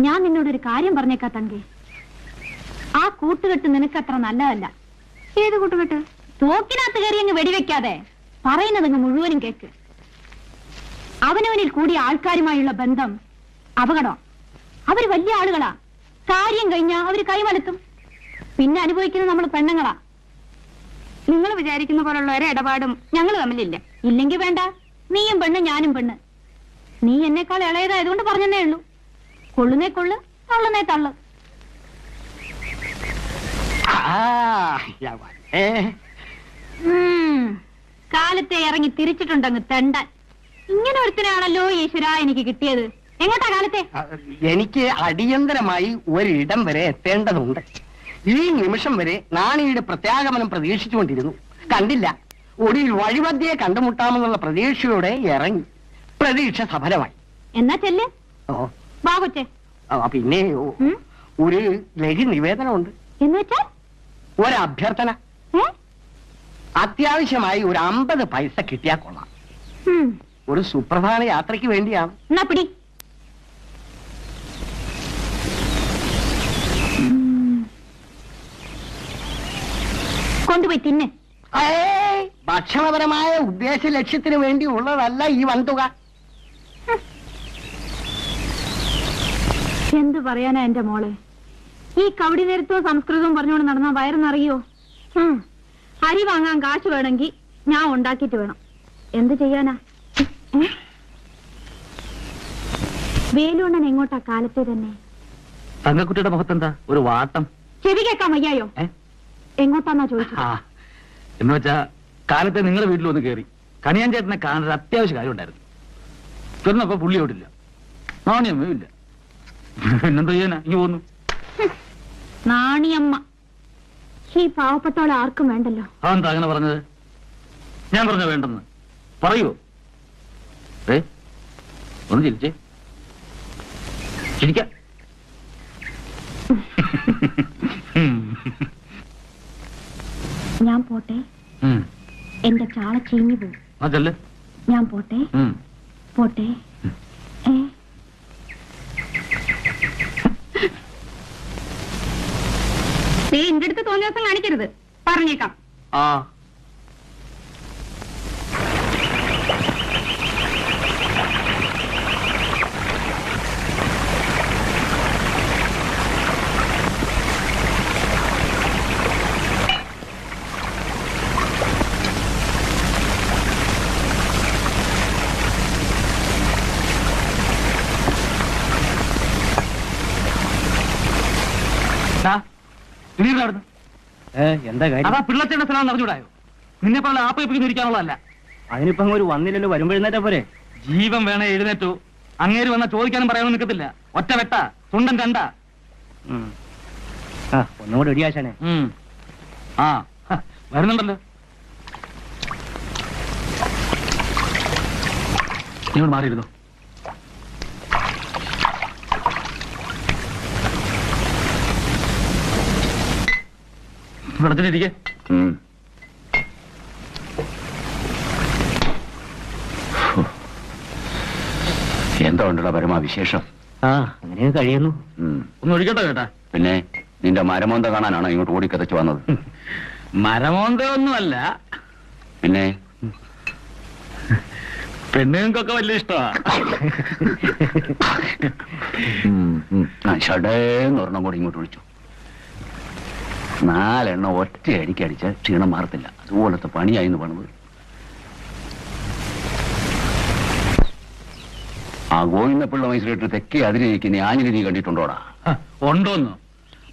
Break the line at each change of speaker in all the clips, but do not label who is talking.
ഞാൻ നിന്നോടൊരു കാര്യം പറഞ്ഞേക്കാ തങ്കി. ആ കൂട്ടുകെട്ട് നിനക്ക് അത്ര നല്ലതല്ല.
ഏത് കൂട്ടുകെട്ട്?
തോക്കിനകത്ത് കയറി അങ്ങ് വെടിവെക്കാതെ. പറയുന്നതങ്ങ് മുഴുവനും കേക്ക്. അവനവനിൽ കൂടിയ ആൾക്കാരുമായുള്ള ബന്ധം അപകടം. അവർ വലിയ ആളുകളാ. കാര്യം കഴിഞ്ഞാ അവർ കൈമലത്തും പിന്നെ അനുഭവിക്കുന്നത് നമ്മൾ പെണ്ണുങ്ങളാ.
നിങ്ങൾ വിചാരിക്കുന്ന പോലുള്ള ഒരു ഇടപാടും ഞങ്ങൾ തമ്മിലില്ല.
ഇല്ലെങ്കിൽ വേണ്ട. നീയും പെണ്ണ് ഞാനും പെണ്ണ്. നീ എന്നെക്കാൾ ഇളയതായതുകൊണ്ട് പറഞ്ഞതേ ഉള്ളൂ. കൊള്ളുന്നേ കൊള്ളു തള്ളുന്നേ തള്ളു. കാലത്തെ ഇറങ്ങി തിരിച്ചിട്ടുണ്ടങ്ങ് തെണ്ടൻ. ഇങ്ങനെ ഒരുത്തനാണല്ലോ ഈശ്വര എനിക്ക് കിട്ടിയത്. എങ്ങോട്ടാ കാലത്തെ?
എനിക്ക് അടിയന്തരമായി ഒരിടം വരെ എത്തേണ്ടതുണ്ട്. ഈ നിമിഷം വരെ നാണിയുടെ പ്രത്യാഗമനം പ്രതീക്ഷിച്ചുകൊണ്ടിരുന്നു. കണ്ടില്ല. ഒടുവിൽ വഴിമധ്യയെ കണ്ടുമുട്ടാമെന്നുള്ള പ്രതീക്ഷയോടെ ഇറങ്ങി. പ്രതീക്ഷ സഫലമായി.
എന്നാ ചെല്ലേ.
ഓ പിന്നെ ഒരു ലഘു നിവേദനമുണ്ട്. ഒരഭ്യർത്ഥന.
ഏ?
അത്യാവശ്യമായി ഒരു അമ്പത് പൈസ കിട്ടിയാ കൊള്ളാം. ഒരു സുപ്രധാന യാത്രയ്ക്ക് വേണ്ടിയാണ്.
എന്നാ പിടി. കൊണ്ടുപോയി തിന്നെ.
ഭക്ഷണപരമായ ഉദ്ദേശ ലക്ഷ്യത്തിന് വേണ്ടി ഉള്ളതല്ല ഈ വൻതുക.
എന്ത് പറയാനാ എന്റെ മോളെ? ഈ കവടി നേരത്തോ സംസ്കൃതവും പറഞ്ഞുകൊണ്ട് നടന്ന വയറുന്നറിയോ. അരി വാങ്ങാൻ കാശ് വേണമെങ്കിൽ ഞാൻ ഉണ്ടാക്കിയിട്ട് വേണം. എന്ത് ചെയ്യാനാ? വേലുണ്ണൻ എങ്ങോട്ടാ കാലത്തെ തന്നെ?
തങ്കക്കുട്ടിയുടെ മുഖത്തെന്താ? ഒരു വാട്ടം.
ചെവി കേൾക്കാൻ വയ്യായോ? എങ്ങോട്ടാന്നാ
ചോദിച്ചു എന്ന് വെച്ചാ കാലത്തെ നിങ്ങളുടെ വീട്ടിൽ ഒന്ന് കയറി കണിയാൻ ചേട്ടനെ കാണാൻ അത്യാവശ്യ കാര്യം ഉണ്ടായിരുന്നു. ചെന്നപ്പോ പുള്ളി ഓടില്ല നാണിയമ്മയും ഇല്ല. പിന്നെന്താ ചെയ്യാനാ? ഇങ്ങ് പോന്നു.
നാണിയമ്മ. ഈ പാവപ്പെട്ടോളെ ആർക്കും വേണ്ടല്ലോ.
അതെന്താ അങ്ങനെ പറഞ്ഞത്? ഞാൻ പറഞ്ഞ വേണ്ടെന്ന്. പറയൂ? ഏ? ഒന്ന് ചിരിച്ചേ. ചിരിക്ക.
ഞാൻ പോട്ടെ. എന്റെ ചാള ചീഞ്ഞു പോകും
അതല്ലേ
ഞാൻ പോട്ടെ. പോട്ടെ. ഏ?
നീ എന്റെ അടുത്ത് തോന്നിയ ദിവസം കാണിക്കരുത്. പറഞ്ഞേക്കാം.
ആ.
എന്താ
അതാ പിള്ളച്ചേണ്ട സ്ഥലം അറിഞ്ഞൂടായോ നിന്നെ പോലെ ആപ്പ ഇപ്പിക്കുന്ന ഇരിക്കാനുള്ളതല്ല.
അതിനിപ്പോ ഒരു വന്നില്ലല്ലോ വരുമ്പോഴെന്നേറ്റാ പോരെ.
ജീവൻ വേണേ എഴുന്നേറ്റു. അങ്ങേര് വന്ന ചോദിക്കാനും പറയാനും നിൽക്കത്തില്ല ഒറ്റ വെട്ട തുണ്ടൻ കണ്ട.
ആ ഒന്നുകൂടെ ഇടിയാശാനെ
ആ വരുന്നുണ്ടല്ലോ. നിങ്ങൾ മാറിയിരുന്നു? വെള്ളത്തിലിരിക്കെ
എന്താ ഉണ്ടല്ലോ പരമാ വിശേഷം?
ആ. അങ്ങനെ കഴിയുന്നു.
ഒന്ന് ഒഴിക്കട്ടെ കേട്ടാ
പിന്നെ നിന്റെ മരമോന്ത കാണാനാണോ ഇങ്ങോട്ട് ഓടിക്കതച്ച് വന്നത്?
മരമോന്ത ഒന്നുമല്ല.
പിന്നെ?
പെണ്ണുങ്ങൾക്കൊക്കെ വലിയ ഇഷ്ടമാ.
ഉം, ഉം. ആ, ഷടേന്ന് ഒരെണ്ണം കൂടി ഇങ്ങോട്ട് ഒഴിച്ചു. നാലെണ്ണം ഒറ്റ അടിക്ക് അടിച്ച ക്ഷീണം മാറത്തില്ല. അതുപോലത്തെ പണിയായിന്ന് പണിത്. ആ ഗോവിന്ദപ്പിള്ള മൈസൂരിട്ട് തെക്കേ അതിരിക്കുന്ന ആഞ്ഞിലി നീ കണ്ടിട്ടുണ്ടോടാ?
ഉണ്ടോന്ന്.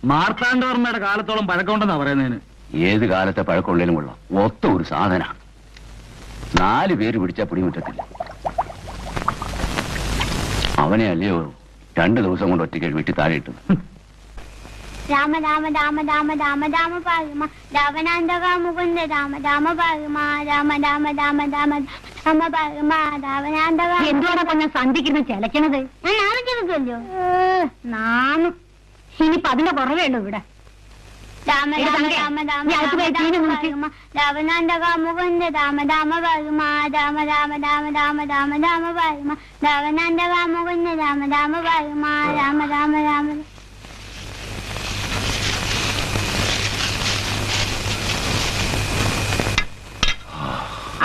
മാർത്താണ്ഡവർമ്മയുടെ കാലത്തോളം പഴക്കമുണ്ടെന്നാ പറയുന്നതിന്
ഏത് കാലത്തെ പഴക്കമുള്ളതിലും കൊള്ളാം. ഒത്ത ഒരു സാധന. നാല് പേര് പിടിച്ചാൽ പിടിമുറ്റത്തില്ല അവനെ അല്ലയോ രണ്ടു ദിവസം കൊണ്ട് ഒറ്റയ്ക്ക് വീട്ടിൽ താഴെ ഇട്ടത്.
രാമ രാമ രാമ രാമ രാമ രാമ പാകുമ രാവണാന്തക മുകുന്ദ രാമ രാമ പാകുമ രാമ രാമ രാമ രാമ രാമ പാകുമ രാവണാന്തക
എന്തുവാടാ പൊന്നെ സന്ധിക്കുന്ന ചിലക്കണത്
ഞാൻ നാളെ
നാമ ഇനിയിപ്പൊ അതിന്റെ കുറവേ ഉള്ളൂ ഇവിടെ
രാമ
രാമ
രാമ
രാമ
രാമ രാമ
രാമ രാമ രാമ
രാമ
രാമ
രാമ
രാമ
രാമ രാവണാന്തക മുകുന്ദ രാമ രാമ രാമ രാമ രാമ രാമ രാമ രാമ രാമ രാമ രാവണാന്തക മുകുന്ദ രാമ രാമ ഭഗമ രാമ രാമ രാമ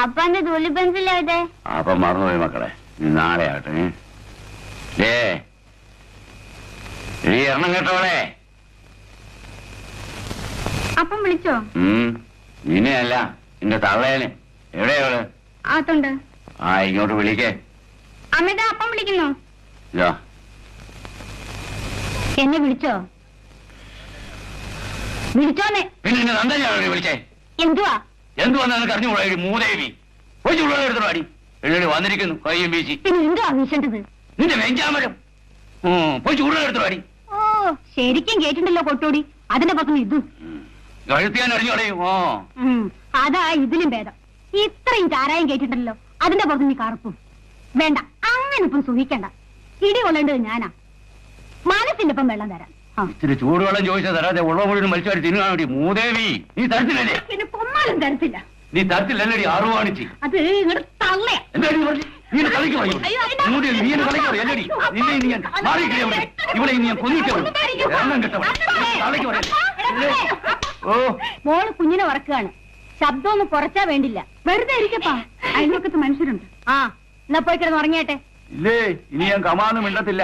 അപ്പന്റെ തുള്ളി പെൻസിൽ എവിടെ
അപ്പൊ മറന്നുപോയി മക്കളെ. നീ നാളെ ആട്ടെ ഏ? നീ എണ്ണം കേട്ടോളെ
അപ്പം വിളിച്ചോ?
നിന്നെയല്ല നിന്റെ തള്ളേനെ. എവിടെയോൾ
ആത്തുണ്ട്
ആ ഇങ്ങോട്ട് വിളിക്കേ.
അമിത അപ്പം വിളിക്കുന്നു?
എന്നെ വിളിച്ചോ? വിളിച്ചോന്നെ.
പിന്നെ വിളിച്ചേ?
എന്തുവാ?
എന്തുവന്ന് നിനക്ക് അറിഞ്ഞുകൂടാ ഒരു മൂദേവി? പോയി ചുള്ളത് എടുത്തു പാടി എഴുതി വന്നിരിക്കുന്നു. കയ്യും വീശി.
പിന്നെ എന്താ വീശേണ്ടത്
നിന്റെ വെഞ്ചാമരം. പോയി ചൂടുള്ള എടുത്തു പാടി
ഓ ശരിക്കും കേട്ടിട്ടുണ്ടല്ലോ കൊട്ടോടി. അതിന്റെ പക്കം ഇത്.
കഴുത്തിയാൻ അറിഞ്ഞോളയും ഓ.
അതാ ഇതിലും ഭേദം. ഇത്രയും ചാരായം കേട്ടിട്ടല്ലോ അതിന്റെ പുറത്ത് നീ കറുപ്പും. വേണ്ട അങ്ങനെ ഇപ്പം സുഖിക്കണ്ട. ഇടി കൊള്ളേണ്ടത് ഞാനാ. മനസ്സിന്റെ ഇപ്പം വെള്ളം തരാം.
ഇത്തിരി ചൂടുവെള്ളം ചോദിച്ചാൽ തരാതെ ഉള്ള മുഴുവൻ മത്സ്യം തിന്നുകാൻ വേണ്ടി മൂദേവി നീ തരത്തില്ലല്ലേ?
പിന്നെ കൊമ്മാലും തരത്തില്ല.
നീ തരത്തില്ലല്ലടി ആറുവാണിച്ച്.
അത് ഇങ്ങോട്ട് തള്ളയാ
എന്താ നീ പറഞ്ഞു? നീ എന്നെ കളിക്ക് പറയൂ
അയ്യോ, അതിന്റെ-
മൂദേവി നീ എന്നെ കളിക്ക് പറയൂ നിന്നെ ഇനി ഞാൻ മാറിയിട്ടേ ഇവിടെ ഇവിടെ ഇനി ഞാൻ കൊന്നിട്ടേ ഉള്ളൂ എണ്ണം കെട്ടവളെ തലയ്ക്ക് ഓ.
മോൾ കുഞ്ഞിനെ ഉറക്കുകയാണ് ശബ്ദം ഒന്നും കുറച്ചാ വേണ്ടില്ല. വെറുതെ ഇരിക്കപ്പാ.
അതിനൊക്കെ മനുഷ്യരുണ്ട്.
ആ എന്നാ പോയി കിടന്ന് ഉറങ്ങിയാട്ടെ.
ഇല്ലേ ഇനി ഞാൻ കമാന്നും മിണ്ടത്തില്ല.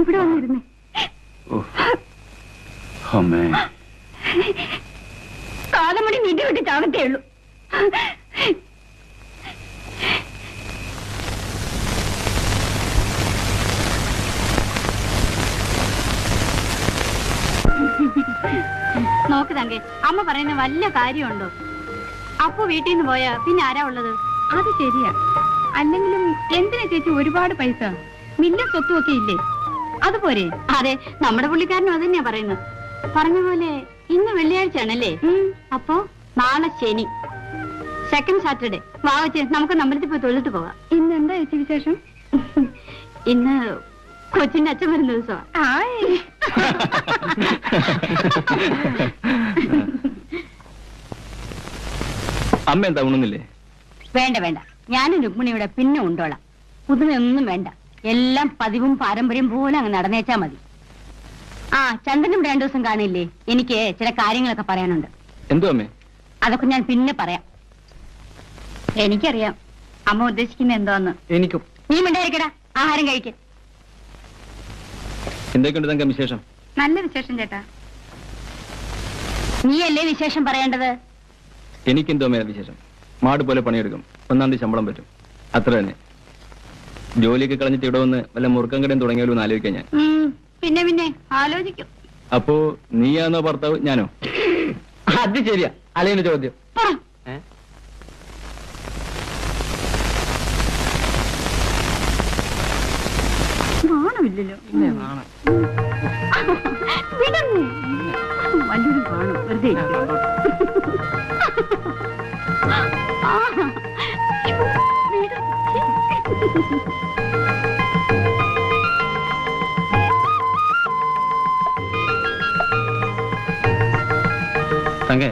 ഇവിടെ വന്നിരുന്നേ.
ഓ. അമ്മേ.
കാലമണി നിധി വിട്ട് ചാവത്തേ ഉള്ളൂ.
നോക്ക് തങ്കെ അമ്മ പറയുന്ന വല്ല കാര്യമുണ്ടോ? അപ്പു വീട്ടിൽ നിന്ന് പോയാ പിന്നെ ആരാ ഉള്ളത്? അത് ശരിയാ. അല്ലെങ്കിലും എന്തിനാ ചേച്ചി ഒരുപാട് പൈസ? മില്ല സ്വത്തും ഒക്കെ ഇല്ലേ? അതുപോലെ അതെ നമ്മുടെ പുള്ളിക്കാരനും അത് തന്നെയാ പറയുന്നത് പറഞ്ഞ പോലെ ഇന്ന് വെള്ളിയാഴ്ചയാണല്ലേ? അപ്പോ നാളെ ശനി. സെക്കൻഡ് സാറ്റർഡേ വാവച്ച് നമുക്ക് അമ്പലത്തിൽ പോയി തൊഴിലിട്ട് പോവാം. ഇന്ന് എന്താ ചേച്ചി വിശേഷം? ഇന്ന് കൊച്ചിന്റെ അച്ഛൻ വരുന്ന ദിവസമാണ്
അമ്മ എന്താ ഉണുന്നില്ലേ?
വേണ്ട വേണ്ട. ഞാനും രുക്മിണിയുടെ പിന്നെ ഉണ്ടോളാം. പുതുമയൊന്നും വേണ്ട. എല്ലാം പതിവും പാരമ്പര്യം പോലെ അങ്ങ് നടന്നേച്ചാ മതി. ആ ചന്ദ്രനും രണ്ടു ദിവസം കാണില്ലേ എനിക്ക് ചില കാര്യങ്ങളൊക്കെ പറയാനുണ്ട്.
എന്തോ അമ്മേ?
അതൊക്കെ ഞാൻ പിന്നെ പറയാം. എനിക്കറിയാം. അമ്മ ഉദ്ദേശിക്കുന്ന എന്തോന്ന്?
എനിക്കും.
നീ മിണ്ടായിരിക്കടാ. ആഹാരം കഴിക്ക.
എന്തൊക്കെയുണ്ട് തങ്ക വിശേഷം?
നല്ല വിശേഷം ചേട്ടാ.
നീയല്ലേ വിശേഷം പറയേണ്ടത്?
എനിക്കെന്തോ മേലെ വിശേഷം? മാട് പോലെ പണിയെടുക്കും. ഒന്നാം തീയതി ശമ്പളം പറ്റും. അത്ര തന്നെ. ജോലിയൊക്കെ കളഞ്ഞിട്ട് ഇവിടെ വന്ന് വല്ല മുറുക്കം കടയും തുടങ്ങിയാലോ എന്ന് ആലോചിക്കാൻ ഞാൻ.
പിന്നെ പിന്നെ ആലോചിക്കും.
അപ്പോ നീയാണോ ഭർത്താവ് ഞാനോ? അത് ശരിയാ. അലയുടെ ചോദ്യം.
പറ.
നാണമില്ലല്ലോ. വല്ലവരും കാണും വെറുതെ ഇരിക്കും.
തങ്കേ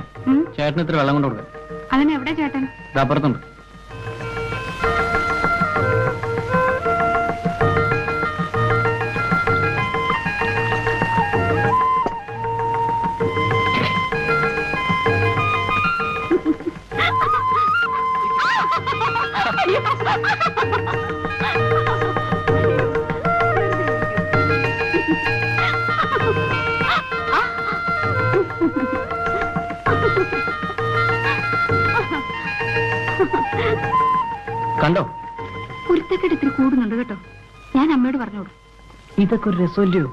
ചേട്ടന് ഇത്ര വെള്ളം കൊണ്ട് കൊടുക്കാം.
അതിനെവിടെ ചേട്ടൻ?
അപ്പുറത്തുണ്ട്. കണ്ടോ?
കുരുത്തക്കെട്ട് ഇത്തിരി കൂടുന്നുണ്ട് കേട്ടോ. ഞാൻ അമ്മയോട് പറഞ്ഞോളൂ.
ഇതൊക്കെ ഒരു രസമല്ലയോ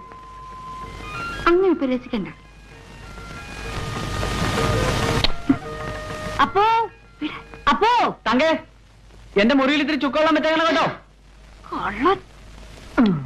അങ്ങനെ ഇപ്പൊ രസിക്കണ്ട
അപ്പോ അപ്പോ
തങ്കേ എന്റെ മുറിയിൽ ഇത്തിരി ചുക്കോളം വെച്ചേക്കണം കേട്ടോ
കൊള്ളാം